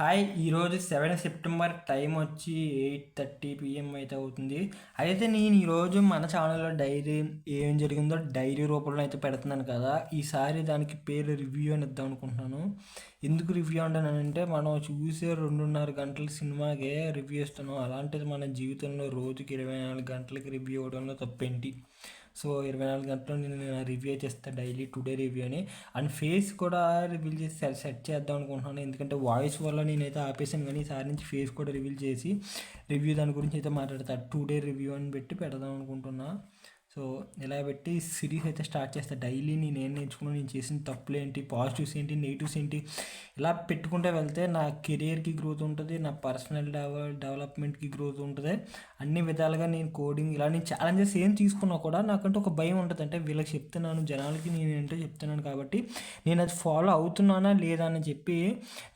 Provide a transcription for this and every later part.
Hi ఈరోజు seven September time వచ్చి eight thirty PM అయితే అవుతుంది. అయితే నేను ఈరోజు మన ఛానల్లో డైరీ ఏం జరిగిందో డైరీ రూపంలో అయితే పెడుతున్నాను కదా. ఈసారి దానికి పేరు రివ్యూ అని ఇద్దాం అనుకుంటున్నాను. ఎందుకు రివ్యూ అంటానంటే మనం చూసే రెండున్నర గంటల సినిమాకే రివ్యూ ఇస్తున్నాం. అలాంటిది మన జీవితంలో రోజుకి ఇరవై నాలుగు గంటలకి రివ్యూ ఇవ్వడంలో తప్పేంటి? సో ఇరవై నాలుగు గంటలు నేను రివ్యూ చేస్తాను డైలీ టుడే రివ్యూ అని. అండ్ ఫేస్ కూడా రివీల్ చేసి సెట్ చేద్దాం అనుకుంటున్నాను. ఎందుకంటే వాయిస్ వల్ల నేనైతే ఆపేసాను కానీ ఈసారి నుంచి ఫేస్ కూడా రివీల్ చేసి రివ్యూ దాని గురించి అయితే మాట్లాడతాను టూ డే రివ్యూ అని పెట్టి పెడదాం అనుకుంటున్నా. సో ఇలా పెట్టి సిరీస్ అయితే స్టార్ట్ చేస్తా. డైలీ నేను ఏం నేర్చుకున్నా నేను చేసిన తప్పులు ఏంటి పాజిటివ్స్ ఏంటి నెగిటివ్స్ ఏంటి ఇలా పెట్టుకుంటే వెళ్తే నా కెరియర్కి గ్రోత్ ఉంటుంది నా పర్సనల్ డెవలప్మెంట్కి గ్రోత్ ఉంటుంది. అన్ని విధాలుగా నేను కోడింగ్ ఇలా నేను ఛాలెంజెస్ ఏం తీసుకున్నా కూడా నాకంటే ఒక భయం ఉంటుంది. అంటే వీళ్ళకి చెప్తున్నాను జనాలకి నేను ఏంటో చెప్తున్నాను కాబట్టి నేను అది ఫాలో అవుతున్నానా లేదా అని చెప్పి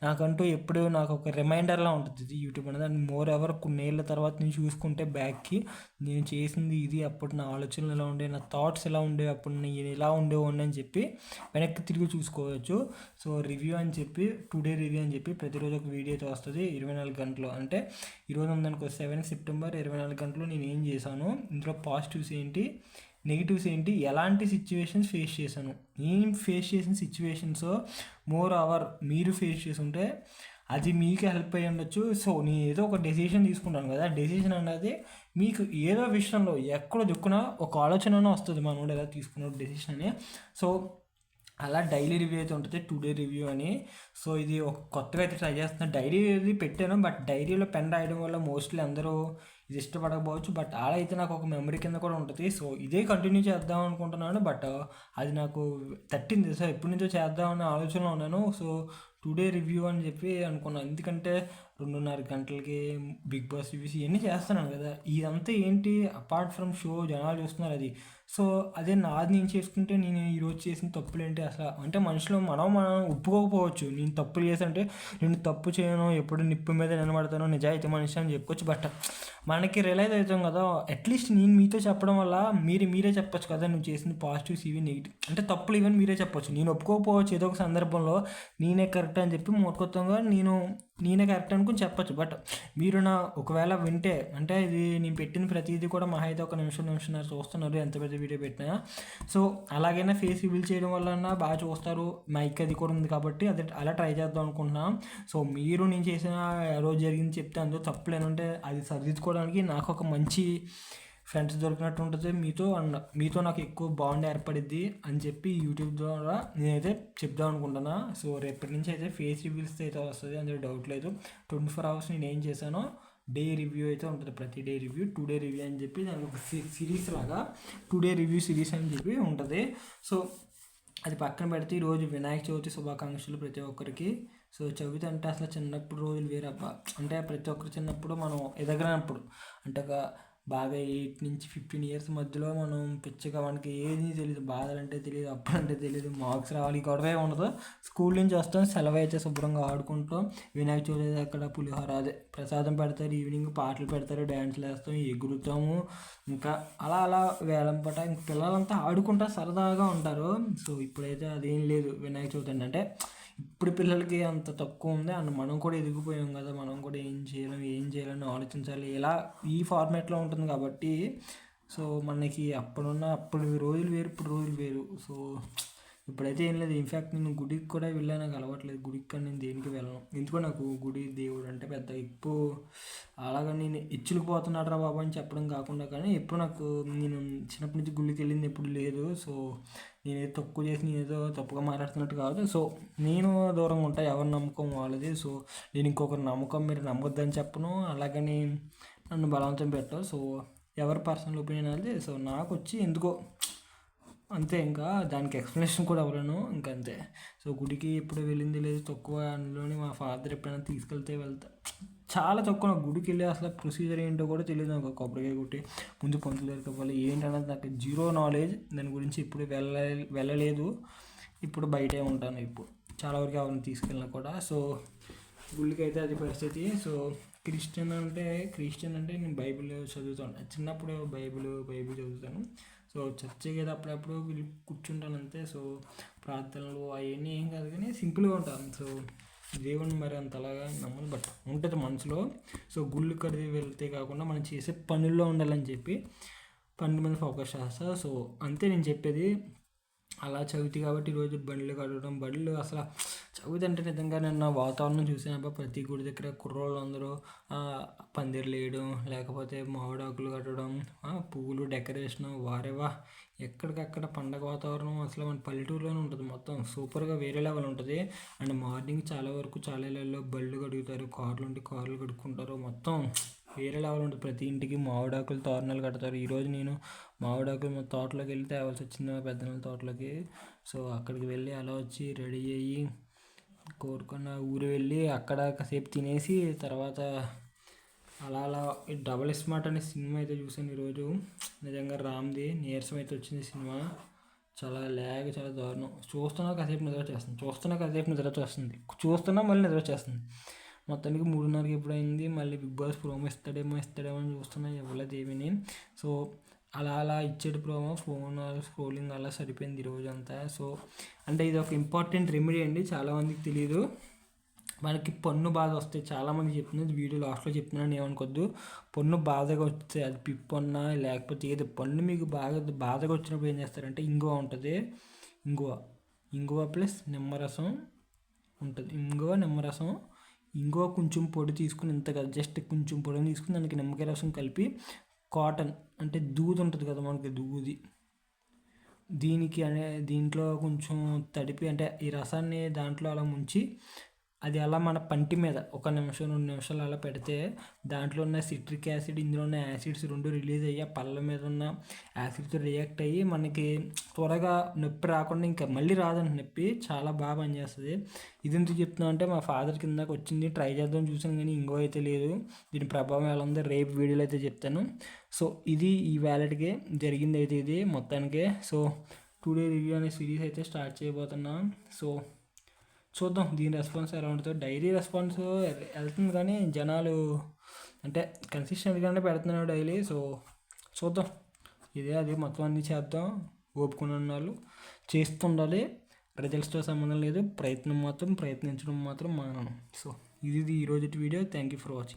నాకంటూ ఎప్పుడు నాకు ఒక రిమైండర్లా ఉంటుంది. యూట్యూబ్ అనేది అండ్ మోర్ ఎవర్ కొన్నేళ్ళ తర్వాత నేను చూసుకుంటే బ్యాక్కి నేను చేసింది ఇది అప్పుడు నా ఆలోచనలు ఎలా ఉండే నా థాట్స్ ఎలా ఉండేవి అప్పుడు నేను ఎలా ఉండేవాడిని అని చెప్పి వెనక్కి తిరిగి చూసుకోవచ్చు. సో రివ్యూ అని చెప్పి టుడే రివ్యూ అని చెప్పి ప్రతిరోజు ఒక వీడియో వస్తుంది. ఇరవై నాలుగు గంటలు. అంటే ఈరోజు ఉందనుకో సెవెన్ సెప్టెంబర్ ఇరవై ఇరవై నాలుగు గంటలు నేను ఏం చేశాను? ఇందులో పాజిటివ్స్ ఏంటి? నెగిటివ్స్ ఏంటి? ఎలాంటి సిచ్యువేషన్స్ ఫేస్ చేశాను. నేను ఫేస్ చేసిన సిచ్యువేషన్స్ మోర్ అవర్ మీరు ఫేస్ చేసి ఉంటే అది మీకు హెల్ప్ అయ్యి ఉండొచ్చు. సో నేను ఏదో ఒక డెసిషన్ తీసుకుంటాను కదా. డెసిషన్ అనేది మీకు ఏదో విషయంలో ఎక్కడ దిక్కున ఒక ఆలోచన వస్తుంది. మనం ఎలా తీసుకున్న డెసిషన్ అని. సో అలా డైలీ రివ్యూ అయితే ఉంటుంది. టుడే రివ్యూ అని. సో ఇది ఒక కొత్తగా అయితే ట్రై చేస్తున్నాను డైరీ పెట్టాను. బట్ డైరీలో పెన్ రాయడం వల్ల మోస్ట్లీ అందరూ ఇది ఇష్టపడకపోవచ్చు బట్ అలా అయితే నాకు ఒక మెమరీ కింద కూడా ఉంటుంది. సో ఇదే కంటిన్యూ చేద్దాం అనుకుంటున్నాను బట్ uh, అది నాకు తట్టింది. సో ఎప్పటి నుంచో చేద్దామనే ఆలోచనలో ఉన్నాను. సో టుడే రివ్యూ అని చెప్పి అనుకున్నాను ఎందుకంటే రెండున్నర గంటలకి బిగ్ బాస్ చూసి ఇవన్నీ చేస్తున్నాను కదా? ఇదంతా ఏంటి? అపార్ట్ ఫ్రమ్ షో జనాలు చూస్తున్నారు అది. సో అదే నాది నేను చేసుకుంటే నేను ఈరోజు చేసిన తప్పులు ఏంటి అసలు? అంటే మనుషులు మనం మనం ఒప్పుకోకపోవచ్చు. నేను తప్పులు చేసంటే నేను తప్పు చేయను ఎప్పుడు నిప్పు మీద నిలబడతాను నిజాయితీ మనిషి అని చెప్పుకోవచ్చు బట్ మనకి రియలైజ్ అవుతాం కదా అట్లీస్ట్ నేను మీతో చెప్పడం వల్ల మీరు మీరే చెప్పొచ్చు కదా నువ్వు చేసింది పాజిటివ్స్ ఇవి నెగిటివ్ అంటే తప్పులు ఇవన్నీ మీరే చెప్పొచ్చు. నేను ఒప్పుకోకపోవచ్చు ఏదో ఒక సందర్భంలో నేనే కరెక్ట్ అని చెప్పి మూర్ఖత్వంగా నేను నేనే కరెక్ట్ అనుకుని చెప్పచ్చు. బట్ మీరు నా ఒకవేళ వింటే అంటే ఇది నేను పెట్టిన ప్రతిదీ కూడా మహా అయితే ఒక నిమిషం నిమిషం చూస్తున్నారు. ఎంత పెద్ద వీడియో పెట్టినా. సో అలాగైనా ఫేస్ రివీల్ చేయడం వల్ల బాగా చూస్తారు. మైక్ అది కూడా ఉంది కాబట్టి అది అలా ట్రై చేద్దాం అనుకుంటున్నాం. సో మీరు నేను చేసిన రోజు జరిగింది చెప్తే అందులో తప్పులేనంటే అది సరిదిద్దుకోవడానికి నాకు ఒక మంచి ఫ్రెండ్స్ దొరికినట్టు ఉంటుంది మీతో అండ్ మీతో నాకు ఎక్కువ బాండ్ ఏర్పడిద్ది అని చెప్పి యూట్యూబ్ ద్వారా నేనైతే చెప్దాం అనుకుంటున్నా. సో రేపటి నుంచి అయితే ఫేస్ రివ్యూస్ అయితే వస్తుంది అందులో డౌట్ లేదు. ట్వంటీ ఫోర్ అవర్స్ నేను ఏం చేశానో డే రివ్యూ అయితే ఉంటుంది. ప్రతి day review today review అని చెప్పి దానికి ఒక సిరీస్ లాగా టూ డే రివ్యూ సిరీస్ అని చెప్పి ఉంటుంది. సో అది పక్కన పెడితే ఈరోజు వినాయక చవితి శుభాకాంక్షలు ప్రతి ఒక్కరికి. సో చవితి అంటే అసలు చిన్నప్పుడు రోజులు వేరప్ప అంటే ప్రతి ఒక్కరు చిన్నప్పుడు మనం ఎదగనప్పుడు. అంటే ఒక బాగా ఎయిట్ నుంచి ఫిఫ్టీన్ ఇయర్స్ మధ్యలో మనం పిచ్చగా మనకి ఏది తెలియదు బాధలు అంటే తెలియదు అప్పుడంటే తెలియదు మార్క్స్ రావాలి గొడవే ఉండదు. స్కూల్ నుంచి వస్తాం సెలవు అయితే శుభ్రంగా ఆడుకుంటాం. వినాయక చవితి అక్కడ పులిహోర అదే. ప్రసాదం పెడతారు ఈవినింగ్ పాటలు పెడతారు డ్యాన్స్లు వేస్తాం ఎగురుతాము. ఇంకా అలా అలా వేలం పట. ఇంక పిల్లలంతా ఆడుకుంటా సరదాగా ఉంటారు. సో ఇప్పుడైతే అదేం లేదు. వినాయక చవితి అంటే ఇప్పుడు పిల్లలకి అంత తక్కువ ఉంది అండ్ మనం కూడా ఎదిగిపోయాం కదా మనం కూడా ఏం చేయాలి ఏం చేయాలని ఆలోచించాలి. ఇలా ఈ ఫార్మేట్లో ఉంటుంది కాబట్టి సో మనకి అప్పుడున్న అప్పుడు రోజులు వేరు ఇప్పుడు రోజులు వేరు. సో ఇప్పుడైతే ఏం లేదు. ఇన్ఫ్యాక్ట్ నేను గుడికి కూడా వెళ్ళా నాకు అలవాట్లేదు. గుడికి కానీ నేను దేనికి వెళ్ళను? ఎందుకో నాకు గుడి దేవుడు అంటే పెద్ద ఎక్కువ అలాగా నేను ఇచ్చులకు పోతున్నాడు రా బాబు అని చెప్పడం కాకుండా కానీ ఎప్పుడు నాకు నేను చిన్నప్పటి నుంచి గుడికి వెళ్ళింది ఎప్పుడు లేదు. సో నేనేదో తక్కువ చేసి నేనేదో తప్పుగా మాట్లాడుతున్నట్టు కాదు. సో నేను దూరంగా ఉంటా ఎవరి నమ్మకం వాళ్ళది. సో నేను ఇంకొకరి నమ్మకం మీరు నమ్మొద్దని చెప్పను. అలాగని నన్ను బలవంతం పెట్టవు సో ఎవరి పర్సనల్ ఒపీనియన్ అది సో నాకు వచ్చి ఎందుకో అంతే ఇంకా. దానికి ఎక్స్ప్లెనేషన్ కూడా అవ్వలేను ఇంకా అంతే. సో గుడికి ఎప్పుడు వెళ్ళింది లేదు తక్కువ అందులోనే మా ఫాదర్ ఎప్పుడైనా తీసుకెళ్తే వెళ్తా. చాలా తక్కువ నాకు గుడికి వెళ్ళి అసలు ప్రొసీజర్ ఏంటో కూడా తెలియదు నాకు. కొబ్బరికాయ కొట్టి ముందు పంతులు ఏంటి ఏంటన్నది నాకు జీరో నాలెడ్జ్ దాని గురించి ఇప్పుడు వెళ్ళ వెళ్ళలేదు. ఇప్పుడు బయటే ఉంటాను ఇప్పుడు. చాలా వరకు ఎవరిని తీసుకెళ్ళినా కూడా. సో గుళ్ళకి అయితే అది పరిస్థితి. సో క్రిస్టియన్ అంటే క్రిస్టియన్ అంటే నేను బైబిల్ చదువుతాను. చిన్నప్పుడు బైబిల్ బైబిల్ చదువుతాను. సో చర్చికి అయితే అప్పుడప్పుడు కూర్చుంటాను అంతే. సో ప్రార్థనలు అవన్నీ ఏం కాదు కానీ సింపుల్గా ఉంటాను. సో దేవుని మరి అంతలాగా నమ్మను బట్ ఉంటుంది మనసులో. సో గుళ్ళు కడిగి వెళ్తే కాకుండా మనం చేసే పనుల్లో ఉండాలని చెప్పి పని మీద ఫోకస్ చేస్తా. సో అంతే నేను చెప్పేది. అలా చదివితే కాబట్టి ఈరోజు బండ్లు కడగడం బండ్లు అసలు చదువుతుంటే అంటే నిజంగా నిన్న వాతావరణం చూసాను ప్రతి గుడి దగ్గర కుర్రోళ్ళు అందరూ పందిర్లు వేయడం లేకపోతే మామిడాకులు కట్టడం పువ్వులు డెకరేషన్ వారేవా ఎక్కడికక్కడ పండగ వాతావరణం అసలు మన పల్లెటూరులోనే ఉంటుంది. మొత్తం సూపర్గా వేరే లెవెల్ ఉంటుంది. అండ్ మార్నింగ్ చాలా వరకు చాలా ఇళ్ళల్లో బళ్ళు కడుగుతారు. కార్లు ఉంటే కార్లు కడుక్కుంటారు. మొత్తం వేరే లెవెల్ ఉంటుంది. ప్రతి ఇంటికి మామిడాకులు తోరణాలు కడతారు. ఈరోజు నేను మామిడాకులు మా తోటలోకి వెళ్ళి తేవాల్సి వచ్చింది. మా పెద్దనాళ్ళ తోటలోకి. సో అక్కడికి వెళ్ళి అలా వచ్చి రెడీ అయ్యి కోరుకున్న ఊరు వెళ్ళి అక్కడ కాసేపు తినేసి తర్వాత అలా అలా ఈ డబల్ స్మార్ట్ అనే సినిమా అయితే చూసాను ఈరోజు. నిజంగా రామ్ది నీరసం అయితే వచ్చింది సినిమా. చాలా ల్యాగ్ చాలా దారుణం. చూస్తున్నా కాసేపు నిద్ర వచ్చేస్తుంది. చూస్తున్నా కాసేపు నిద్ర వచ్చేస్తుంది. చూస్తున్నా మళ్ళీ నిద్ర వచ్చేస్తుంది. మొత్తానికి మూడున్నరకి ఎప్పుడైంది? మళ్ళీ బిగ్ బాస్ ప్రోమో ఇస్తాడేమో ఇస్తాడేమో అని చూస్తున్నా. ఇవ్వలేదు ఏమీని. సో అలా అలా ఇచ్చేటి ప్రోమో. ఫోన్ స్క్రోలింగ్ అలా సరిపోయింది ఈరోజు అంతా సో అంటే ఇది ఒక ఇంపార్టెంట్ రెమెడీ అండి. చాలామందికి తెలియదు మనకి పన్ను బాధ వస్తే చాలామంది చెప్తున్నది వీడియో లాస్ట్లో చెప్తున్నాను ఏమనుకోద్దు. పన్ను బాధగా వస్తే అది పిప్పన్నా లేకపోతే ఏదో పన్ను మీకు బాగా బాధగా వచ్చినప్పుడు ఏం చేస్తారంటే ఇంగువ ఉంటుంది. ఇంగువ. ఇంగువ ప్లస్ నిమ్మరసం ఉంటుంది. ఇంగువ నిమ్మరసం. ఇంగువ కొంచెం పొడి తీసుకుని ఇంత జస్ట్ కొంచెం పొడిని తీసుకుని దానికి నిమ్మకాయ రసం కలిపి కాటన్ అంటే దూది ఉంటుంది కదా మనకి దూది. దీనికి అనే దీంట్లో కొంచెం తడిపి అంటే ఈ రసాన్ని దాంట్లో అలా ముంచి అది అలా మన పంటి మీద ఒక నిమిషం రెండు నిమిషాలు అలా పెడితే దాంట్లో ఉన్న సిట్రిక్ యాసిడ్ ఇందులో ఉన్న యాసిడ్స్ రెండు రిలీజ్ అయ్యి పళ్ళ మీద ఉన్న యాసిడ్తో రియాక్ట్ అయ్యి మనకి త్వరగా నొప్పి రాకుండా ఇంకా మళ్ళీ రాదండి నొప్పి చాలా బాగా పనిచేస్తుంది. ఇది ఎందుకు చెప్తున్నా అంటే మా ఫాదర్ కిందకి వచ్చింది ట్రై చేద్దాం చూసాను కానీ ఇంకో అయితే లేదు. దీని ప్రభావం ఎలా ఉందో రేపు వీడియోలో అయితే చెప్తాను. సో ఇది ఈ వ్యాలెట్కి జరిగింది అయితే ఇది మొత్తానికి. సో టూ డే రివ్యూ అనే సిరీస్ అయితే స్టార్ట్ చేయబోతున్నాం. సో చూద్దాం దీని రెస్పాన్స్ ఎలా ఉంటుందో. డైలీ రెస్పాన్స్ వెళ్తుంది కానీ జనాలు అంటే కన్సిస్టెంట్గానే పెడుతున్నాడు డైలీ సో చూద్దాం. ఇదే అది మొత్తం అన్నీ చేద్దాం. ఓపుకున్న వాళ్ళు చేస్తుండాలి. రిజల్ట్స్తో సంబంధం లేదు. ప్రయత్నం మాత్రం ప్రయత్నించడం మాత్రం మానను. సో ఇది ఈరోజు video. Thank you for watching